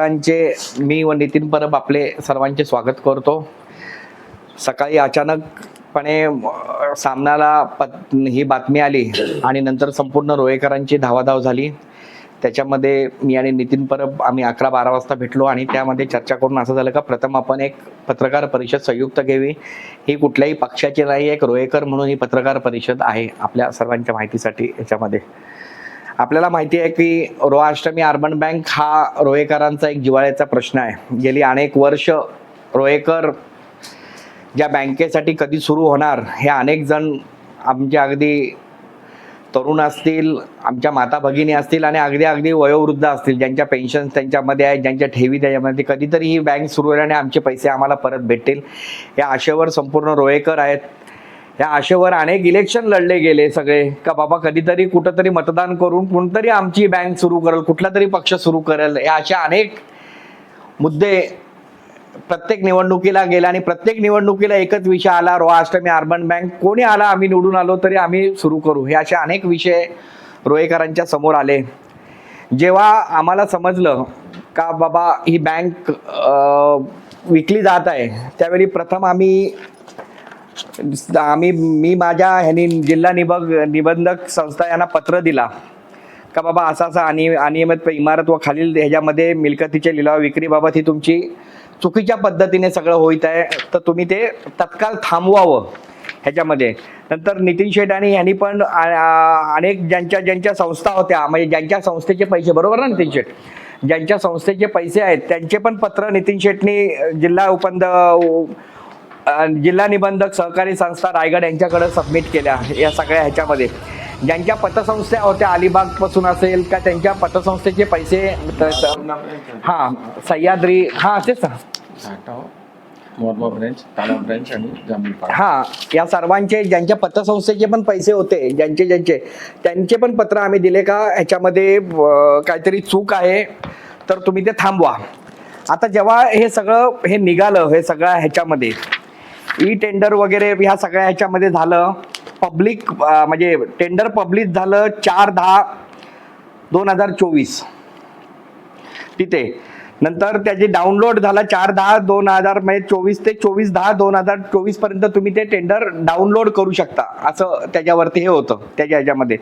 पत्रकारांचे मी व नितीन परब आपले सर्वांचे स्वागत करतो. सकाळी अचानकपणे सामनाला पत ही बातमी आली आणि नंतर संपूर्ण रोहेकरांची धावाधाव झाली. त्याच्यामध्ये मी आणि नितीन परब आम्ही अकरा बारा वाजता भेटलो आणि त्यामध्ये चर्चा करून असं झालं का प्रथम आपण एक पत्रकार परिषद संयुक्त घ्यावी ही कुठल्याही पक्षाची नाही एक रोहेकर म्हणून ही पत्रकार परिषद आहे आपल्या सर्वांच्या माहितीसाठी याच्यामध्ये. आपल्याला माहिती आहे की रोहाष्टमी अर्बन बँक हा रोहेकरांचा एक जिव्हाळ्याचा प्रश्न आहे. गेली अनेक वर्ष रोहेकर ज्या बँकेसाठी कधी सुरू होणार हे अनेक जण आमचे अगदी तरुण असतील आमच्या माता भगिनी असतील आणि अगदी अगदी वयोवृद्ध असतील ज्यांच्या पेन्शन त्यांच्यामध्ये आहेत ज्यांच्या ठेवी त्याच्यामध्ये कधीतरी ही बँक सुरू होईल आणि आमचे पैसे आम्हाला परत भेटतील. या आशेवर संपूर्ण रोहेकर आहेत. या आशेवर अनेक इलेक्शन लढले गेले सगळे. का बाबा कधीतरी कुठंतरी मतदान करून कोणतरी आमची बँक सुरू करेल कुठला तरी पक्ष सुरू करेल या अशा अनेक मुद्दे प्रत्येक निवडणुकीला गेला आणि प्रत्येक निवडणुकीला एकच विषय आला रोहाष्टमी अर्बन बँक कोणी आला आम्ही निवडून आलो तरी आम्ही सुरू करू. हे असे अनेक विषय रोहेकरांच्या समोर आले. जेव्हा आम्हाला समजलं का बाबा ही बँक विकली जात आहे त्यावेळी प्रथम आम्ही आम्ही मी माझ्या ह्यानी जिल्हा निबग निबंधक संस्था यांना पत्र दिला. का बाबा असा असा अनि अनियमित इमारत व खालील ह्याच्यामध्ये मिलकतीचे लिलाव विक्रीबाबत ही तुमची चुकीच्या पद्धतीने सगळं होत आहे तर तुम्ही ते तत्काळ थांबवावं ह्याच्यामध्ये. नंतर नितीन शेठ आणि यांनी पण अनेक ज्यांच्या ज्यांच्या संस्था होत्या म्हणजे ज्यांच्या संस्थेचे पैसे बरोबर ना नितीन शेठ ज्यांच्या संस्थेचे पैसे आहेत त्यांचे पण पत्र नितीन शेटनी जिल्हा उपंद जिल्हा निबंधक सहकारी संस्था रायगड यांच्याकडे सबमिट केल्या या सगळ्या ह्याच्यामध्ये. ज्यांच्या पतसंस्था होत्या अलिबागपासून असेल का त्यांच्या पतसंस्थेचे पैसे हा सह्याद्री हा तेच हा या सर्वांचे ज्यांच्या पतसंस्थेचे पण पैसे होते ज्यांचे ज्यांचे त्यांचे पण पत्र आम्ही दिले का ह्याच्यामध्ये काहीतरी चूक आहे तर तुम्ही ते थांबवा. आता जेव्हा हे सगळं हे निघालं हे सगळं ह्याच्यामध्ये ई टेंडर वगैरे ह्या सगळ्या ह्याच्यामध्ये झालं. पब्लिक म्हणजे टेंडर पब्लिक झालं चार दहा दोन हजार चोवीस. तिथे. नंतर त्याचे डाउनलोड झाला चार दहा दोन हजार म्हणजे चोवीस ते चोवीस दहा दोन हजार चोवीसपर्यंत तुम्ही ते टेंडर डाउनलोड करू शकता. असं त्याच्यावरती हे होतं त्याच्या ह्याच्यामध्ये.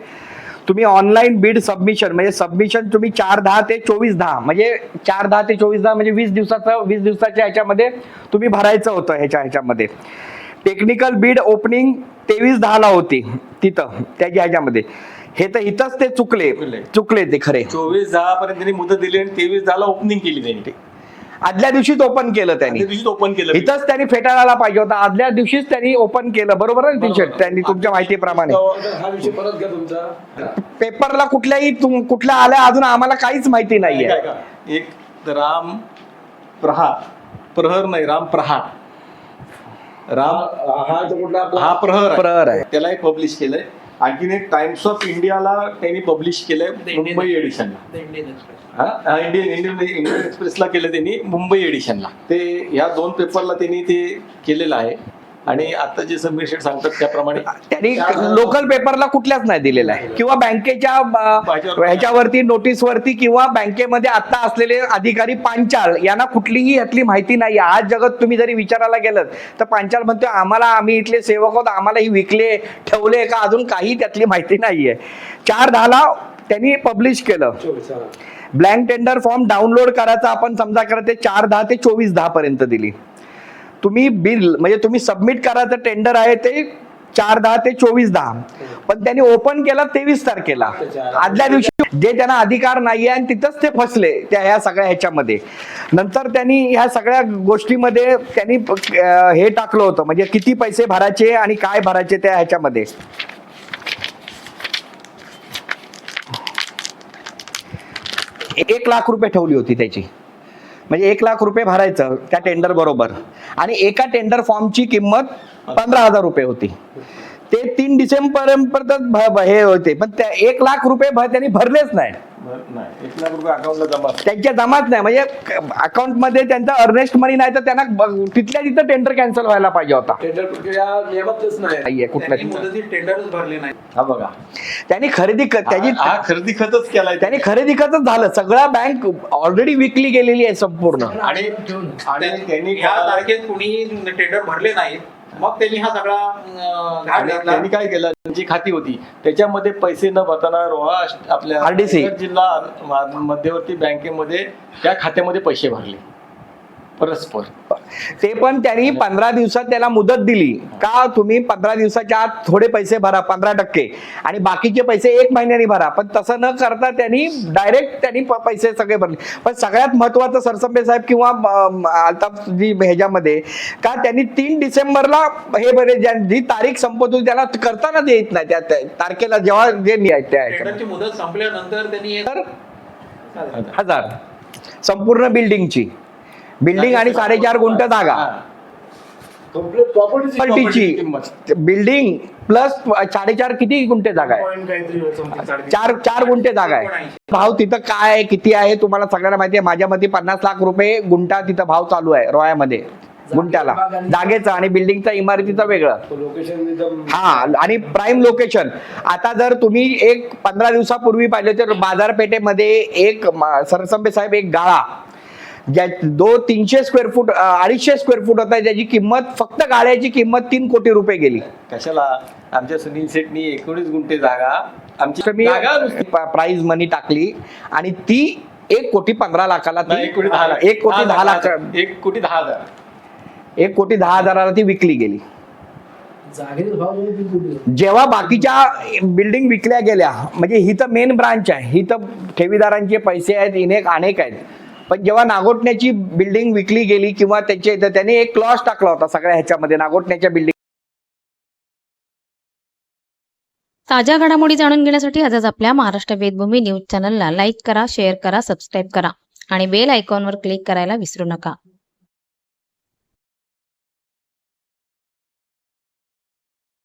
तुम्ही ऑनलाईन बीड सबमिशन म्हणजे सबमिशन तुम्ही चार दहा ते चोवीस दहा म्हणजे चार दहा ते चोवीस दहा म्हणजे वीस दिवसाचं वीस दिवसाच्या ह्याच्यामध्ये तुम्ही भरायचं होतं ह्याच्या ह्याच्यामध्ये. टेक्निकल बीड ओपनिंग तेवीस दहाला होती तिथं त्याच्या ह्याच्यामध्ये. हे तर इथंच ते चुकले चुकले. ते खरे. चोवीस दहा पर्यंत मुदत दिली आणि तेवीस दहाला ओपनिंग केली त्यांनी. आदल्या दिवशीच ओपन केलं त्यांनी ओपन केलं इथंच त्यांनी फेटाळायला पाहिजे होता आदल्या दिवशीच त्यांनी ओपन केलं बरोबर आहे टी शर्ट त्यांनी तुमच्या माहितीप्रमाणे हा विषय परत घ्या तुमचा पेपरला कुठल्याही तुम- कुठल्या आल्या अजून आम्हाला काहीच माहिती नाहीये? एक राम प्रहार प्रहर नाही राम प्रहार राम हा तो कुठला आपला हा प्रहर आहे. प्रहर आहे. त्याला एक पब्लिश केलंय आणखीन एक टाइम्स ऑफ इंडियाला त्यांनी पब्लिश केलंय मुंबई एडिशनला इंडियन इंडियन इंडियन एक्सप्रेसला केलं त्यांनी मुंबई एडिशनला ते ह्या दोन पेपरला त्यांनी ते केलेलं आहे. आणि आता जे समीर शेठ सांगतात त्याप्रमाणे त्यांनी लोकल पेपरला कुठल्याच नाही दिलेला आहे किंवा बँकेच्या ह्याच्यावरती नोटीसवरती किंवा बँकेमध्ये आता असलेले अधिकारी पांचाळ यांना कुठलीही यातली माहिती नाही. आज जगत तुम्ही जरी विचारायला गेलं तर पांचाळ म्हणतो आम्हाला आम्ही इथले सेवक आहोत आम्हाला ही विकले ठेवले का? अजून काही त्यातली माहिती नाहीये. चार दहाला त्यांनी पब्लिश केलं. ब्लँक टेंडर फॉर्म डाउनलोड करायचा आपण समजा करत ते चार दहा ते चोवीस दहा पर्यंत दिली. तुम्ही बिल म्हणजे तुम्ही सबमिट करायचं टेंडर आहे ते चार दहा ते चोवीस दहा. पण त्यांनी ओपन केलं तेवीस तारखेला. आदल्या दिवशी जे त्यांना अधिकार नाहीये आणि तिथंच ते फसले त्या ह्या सगळ्या ह्याच्यामध्ये. नंतर त्यांनी ह्या सगळ्या गोष्टीमध्ये त्यांनी हे टाकलं होतं म्हणजे किती पैसे भरायचे आणि काय भरायचे त्या ह्याच्यामध्ये. एक लाख रुपये ठेवली होती त्याची. म्हणजे एक लाख रुपये भरायचं त्या टेंडर बरोबर. आणि एका टेंडर फॉर्मची किंमत पंधरा हजार रुपये होती. ते तीन डिसेंबर पर्यंत भ- हे होते. पण त्या एक लाख रुपये त्यांनी भरलेच नाही. नाही. एक लाख रुपये अकाउंटला जमा. त्यांच्या जमात नाही. म्हणजे अकाउंटमध्ये त्यांचा अर्नेस्ट मनी नाही तर त्यांना ब- तिथल्या तिथं टेंडर कॅन्सल व्हायला पाहिजे होता. टेंडर प्रक्रिया नियमातच नाही. नाहीये कुठल्या त्यांनी मुदतीत टेंडरच भरले नाही. हा बघा. त्यांनी खरेदी क- त्याची हा हा खरेदी खतच केलाय त्यांनी खरेदी खतच झालं. सगळा बँक ऑलरेडी विकली गेलेली आहे संपूर्ण. आणि आणि त्यांनी ह्या तारखेत कुणी टेंडर भरले नाहीत मग त्यांनी हा सगळा घाट घातला. त्यांनी काय केलं? त्यांची खाती होती त्याच्यामध्ये पैसे न भरताना रोहा आपल्या. रायगड जिल्हा मध्यवर्ती बँकेमध्ये त्या खात्यामध्ये पैसे भरले. परस्पर. ते पण त्यांनी पंधरा दिवसात त्याला मुदत दिली. का तुम्ही पंधरा दिवसाच्या आत थोडे पैसे भरा पंधरा टक्के. आणि बाकीचे पैसे एक महिन्याने भरा. पण तसं न करता त्यांनी डायरेक्ट त्यांनी पैसे सगळे भरले. पण सगळ्यात महत्वाचं सरसंबे साहेब किंवा जी ह्याच्यामध्ये का त्यांनी तीन डिसेंबरला हे बरे जी तारीख संपत होती त्याला करताना येत नाही. त्या तारखेला जेव्हा जे मुदत संपल्यानंतर त्यांनी हजार. संपूर्ण बिल्डिंगची बिल्डिंग आणि साडेचार गुंठ जागा. प्रॉपर्टीची. बिल्डिंग प्लस साडेचार किती गुंठे जागा आहे? चार चार गुंठे जागा आहे. भाव तिथं काय आहे किती आहे तुम्हाला सगळ्यांना माहिती आहे. माझ्या मते पन्नास लाख रुपये गुंठा तिथं भाव चालू आहे रोयामध्ये. गुंठ्याला. जागेचा आणि बिल्डिंगचा इमारतीचं वेगळं. हा आणि प्राईम लोकेशन आता जर तुम्ही एक पंधरा दिवसापूर्वी पाहिले तर बाजारपेठेमध्ये एक सरसंबे साहेब एक गाळा. ज्या दो तीनशे स्क्वेअर फूट अडीचशे स्क्वेअर फूट होता ज्याची किंमत फक्त गाळ्याची किंमत तीन कोटी रुपये गेली. कशाला? आमच्या सुनील शेटनी एकोणीस गुंठे जागा आमची मी प्राइज मनी टाकली आणि ती एक कोटी पंधरा लाखाला एक कोटी दहा लाख. एक कोटी दहा लाख. एक कोटी दहा हजार. एक कोटी दहा हजाराला ती विकली गेली. जागेचा भाव म्हणजे. जेव्हा बाकीच्या बिल्डिंग विकल्या गेल्या म्हणजे ही तर मेन ब्रांच आहे ही तर ठेवीदारांचे पैसे आहेत इनेक अनेक आहेत. पण जेव्हा नागोटण्याची बिल्डिंग विकली गेली किंवा त्याच्या इथं त्यांनी एक क्लॉज टाकला होता सगळ्या ह्याच्यामध्ये नागोटण्याच्या बिल्डिंग ताज्या घडामोडी जाणून घेण्यासाठी आजच आपल्या महाराष्ट्र वेदभूमी न्यूज चॅनलला लाईक करा शेअर करा सबस्क्राईब करा आणि बेल आयकॉनवर क्लिक करायला विसरू नका.